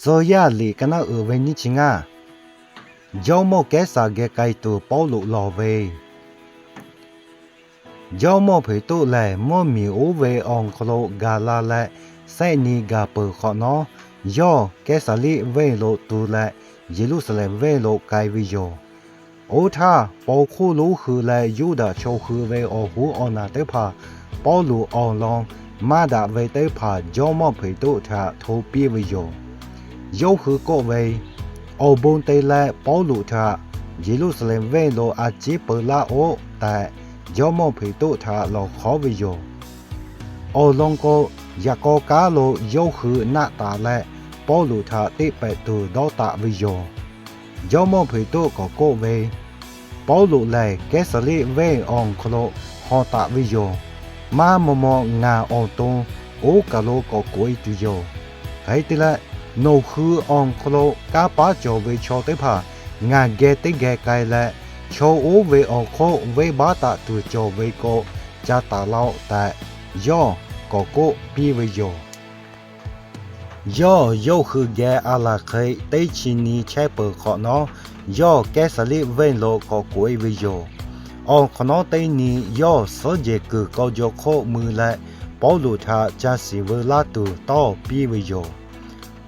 โซยาลีกันนาเอเวนิชิงาเจ้าโมแกสาเกไกตัวปาลุลอเวเจ้าโมเผตัวแลมอมีโอเวองโคโลกาลาและไซนีกาเปอขอนอย่อแกสาลีเวโลตูวและเยรูซาเล็มเวโลไกวิโยโอทาปอคู่รู้คือและยูดาโชคือเวโอหูออนาเตพาปอลูออลองมาดาเวเตพาย่อมอเผตัทาโทปีวิโย ยูฮุกเวเอาบุนเตลปอลุทะยิลุสเลมเวโลอาจิเปลาโอแต่ยอมมผิตุทะเราขอวิโยโอลงโกยากโกกาโลยุคหนาตาและปอลุทะติเปตูดอตาวิโยยอมมผิตุก็โกเวปอลูเลยเกสลิเวองคโลฮอตาวิโยมามมงาออตงโอกาโลก็กุยตุโยไทติละ โนคือองโคลกาปาโจเวชอเตพางานเกติเกไกและโชโอเวอโคเวบาตะตัวโจวโกจาตาเลาแต่ย่อโกโกปีเวโยย่อย่อคือแกอาลาเคยเตชินีแช่เปิดขอนอย่อแกสลิเวนโลกอกุยเวโยองขนอเตนีย่อเสเยกือกอยโคมือและปอลุทาจาสิเวลาตูต่อปีเวโย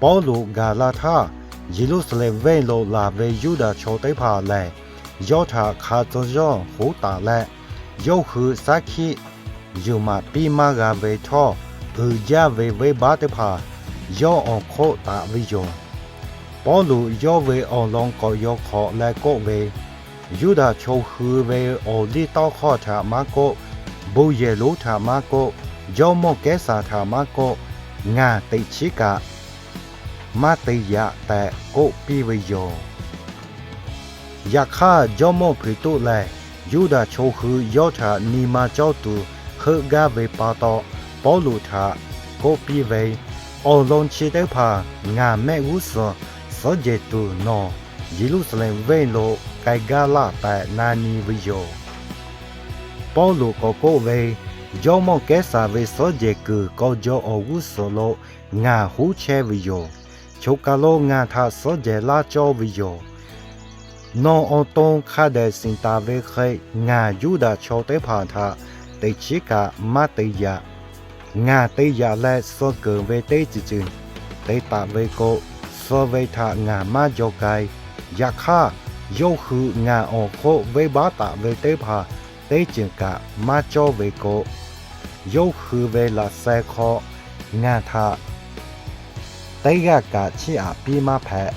ဘောလိုဂါလာထာဂျီရုဆလင်ဝဲလိုလာဝဲယူဒာချိုတိုင်ဖာလဲယောထာခါဇောဂျောဟူတာလဲယောခုစာခိယူမာပီမာဂါဝဲထောဘူဂျာဝဲဝဲဘာတဖာယောအောင်ခိုတာဝီယောဘောလိုယောဝဲအောင်လောင်းကောယောခောလဲကောဝဲယူဒာချိုဟူဝဲအော်လီတောက်ခောထာမာကောဘူယေလိုထာမာကောယောမော့ကဲစာထာမာကောငါတိတ်ချီက มาติยะแต่โกปิวโยยาข้าย่อมพริตุแลยยูดาโชคือยอดานีมาเจ้าตูเฮกาเวปาตอปอลูทาโกปิเวออลอนชิเตพางาแม่อุสสเจตูนอยิรุสเลมเวโลไกกาลาแต่นานีวิโยปอลูโกโกเวย่อมแกสาเวสเจกือกอยออุสโลงาหูเชวิโย โชกาโลงานทาสเจลาจวิโยนออตงคาเดสินตาเวเคงายูดาโชเตผ่านทาเตชิกามาติยางาเตยาและสเกิเวเตจิจึงเตตาเวโกสเวทางามาโยกายยาค่าโยคืองาโอโคเวบาตาเวเตผาเตจิงกามาโจเวโกโยคือเวลาแซคองาทา တိုက်ကကချီအပီမဖက်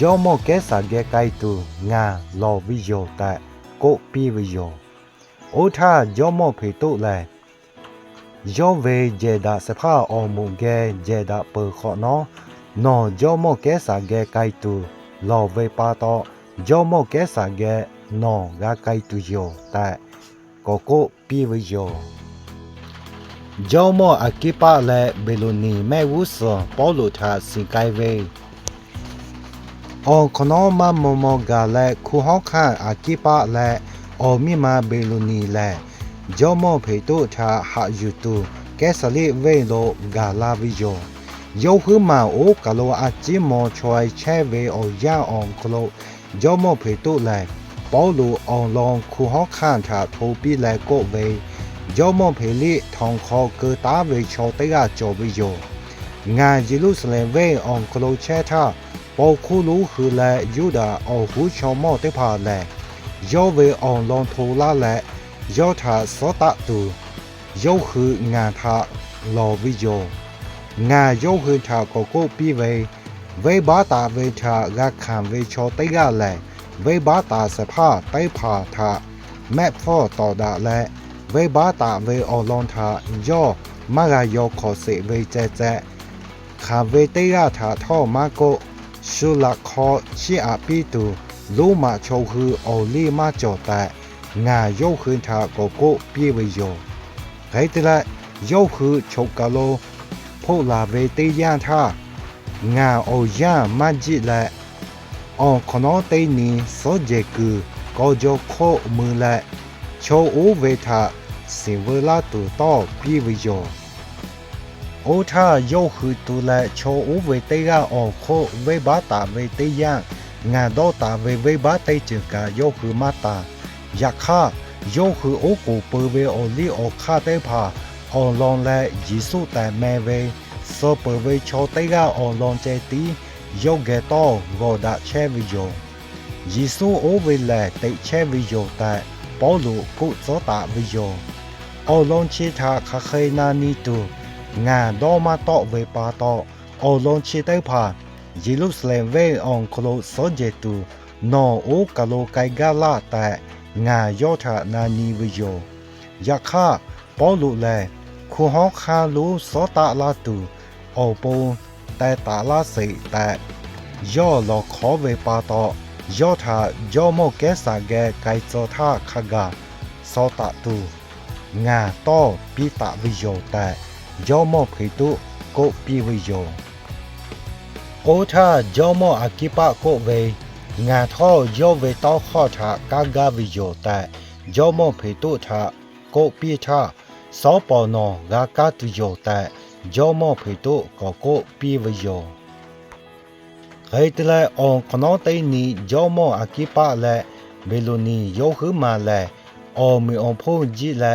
ယောမောကဲစာကဲကိုက်တူငါလော်ဗီယိုတက်ကိုပီဗီယိုအိုထာယောမောဖေတုလဲယောဝေဂျေဒါစဖာအောမုန်ကဲဂျေဒါပေခောနောနော်ယောမောကဲစာကဲကိုက်တူလော်ဝေပါတော့ယောမောကဲစာကဲနော်ဂါကိုက်တူယောတက်ကိုကိုပီဗီယို ကျောင်းမအကိပလည်းဘယ်လိုနေမဲ့ဝုစပေါ်လို့ထားစင်ကိုင်ဝေအော်ခနောမမမကလည်းခုဟောက်ခန့်အကိပလည်းအော်မြမဘယ်လိုနေလဲကျောင်းမဖေတို့ထားဟာယူတူကဲစလေးဝေလို့ဂါလာဗီယောယောခုမအိုကလောအจิမောချွိုင်ချဲဝေအော်ရအောင်ကလောကျောင်းမဖေတို့လည်းပေါ်လို့အောင်လောခုဟောက်ခန့်ထားထိုးပြီးလဲကိုဝေ ยอมเพลิทองคอเกตาเวชอตยาจบิโยงานยิลุสเลเวองโคลเชทาปอคูลูคืแลยูดาอหูชอมอติพาแลยอเวองลองโทลาแลยอทาสตะตูยอคืองานทาลอวิโยงานยอคือทาโกโกปีเวเวบาตาเวทากาคามเวชอตยาแลเวบาตาสภาไตพาทาแม่พ่อต่อดาและ เวบาตาเวอลอนทาย่อมารายอขอเสเวเจเจคาเวเตยาทาท่อมาโกสุลคอชิอาปีตูลูมาโชคือโอลีมาจอดแต่งาโยคืนทาโกโกปีวิโยไกตละโยคือโชกาโลพวกลาเวเตย่านทางาโอย่ามาจิและออนคโนเตนีโซเจคือโกโจโคมือละโชอูเวทา စင်ဝလာတူတော့ပြေဝယော အိုထာယုတ်ဟူတူလက်ချိုဦးဝေတေကအော်ခိုဝေဘာတာဝေတေယံငါတော့တာဝေဝေဘာတေချကယုတ်ဟူမတာယခယုတ်ဟူအိုကိုပဝေအိုလီအိုခတေဖာအော်လွန်လက်ယေစုတမဲဝေစောပဝေချိုတေကအော်လွန်ချေတီယုတ်ကေတော့ဂောဒချေဝီယိုယေစုအိုဝေလက်တေချေဝီယိုတပေါလုကုသောတာဝီယို โอลอนชีทาคาเคนานีตูงาดอมาตอเวปาตออลอนชีเตพายิลุสเลเวอองโคลสเจตูนอโอกาโลไกกาลาแต่งายอทานานีวิโยยาคาปอลุเลคูฮอคาลูสตาลาตูโอปูแต่ตาลาสิแต่ย่อหลอขอเวปาตอย่อทาย่อโมแกสาแกไกโซท่าคากาซตาตู งาโต้ปีตะวิโยแต่ย่อมอผิตุโกปีวิโยกูท่าย่อมออากิปะโกเวงาท่อย่อเวต้อข้อชากากาวิโยแต่ย่อมอผิตุชาก็ปีท่าสอปอนกากาตุโยแต่ย่อมอผิตุก็ก็ปีวิโยใครที่ละองขนอตีนี้ย่อมอากิปะและเบลูนีโยขึ้นมาและอมีองพูดจีและ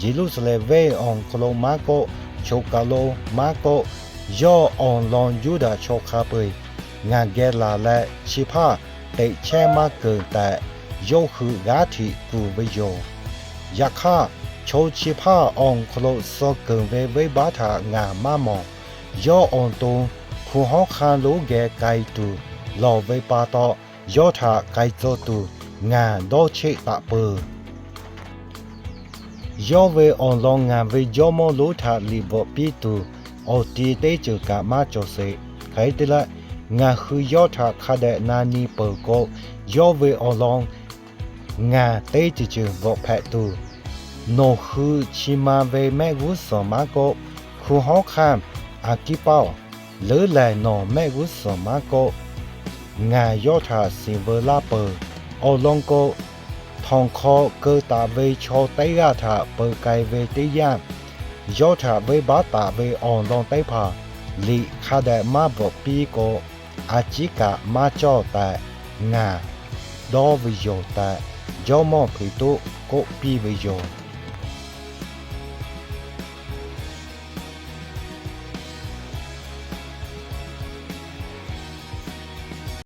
ยิลุสเลเวออนโคลมาโกโชคาโลมาโกย่อออนลอนยูดาโชคาเปยงานแกลาและชิพาเตแช่มาเกินแต่โยคือกาธิกูเบโยยักษ์าโชชิพาออนโคลสซเกินเวเวบาทางานมามองย่อออนตูผู้ฮอคาลูแกไกตูลอเวปาตอย่อทาไกโจตูงานโดเชตะเปอ yo ve on long ngam ve yo mo lo tha li bo pi tu o ti te chu ka ma cho se khai te la nga khu yo tha kha de na ni po ko yo ve on long nga te chu chu bo pha tu no khu chi ma ve me gu so ma ko khu ho kham a ki pao lỡ lại nó mẹ gút sở má cô ngà yô thả xin vơ la bờ ô long cô มยอถาเวบาตาเวออนลองไตพาลิคาแดมาบปีโกอาจิกะมาจ่อแต่งาดอวิโยแต่ยอมอผิตุโกปีวิโย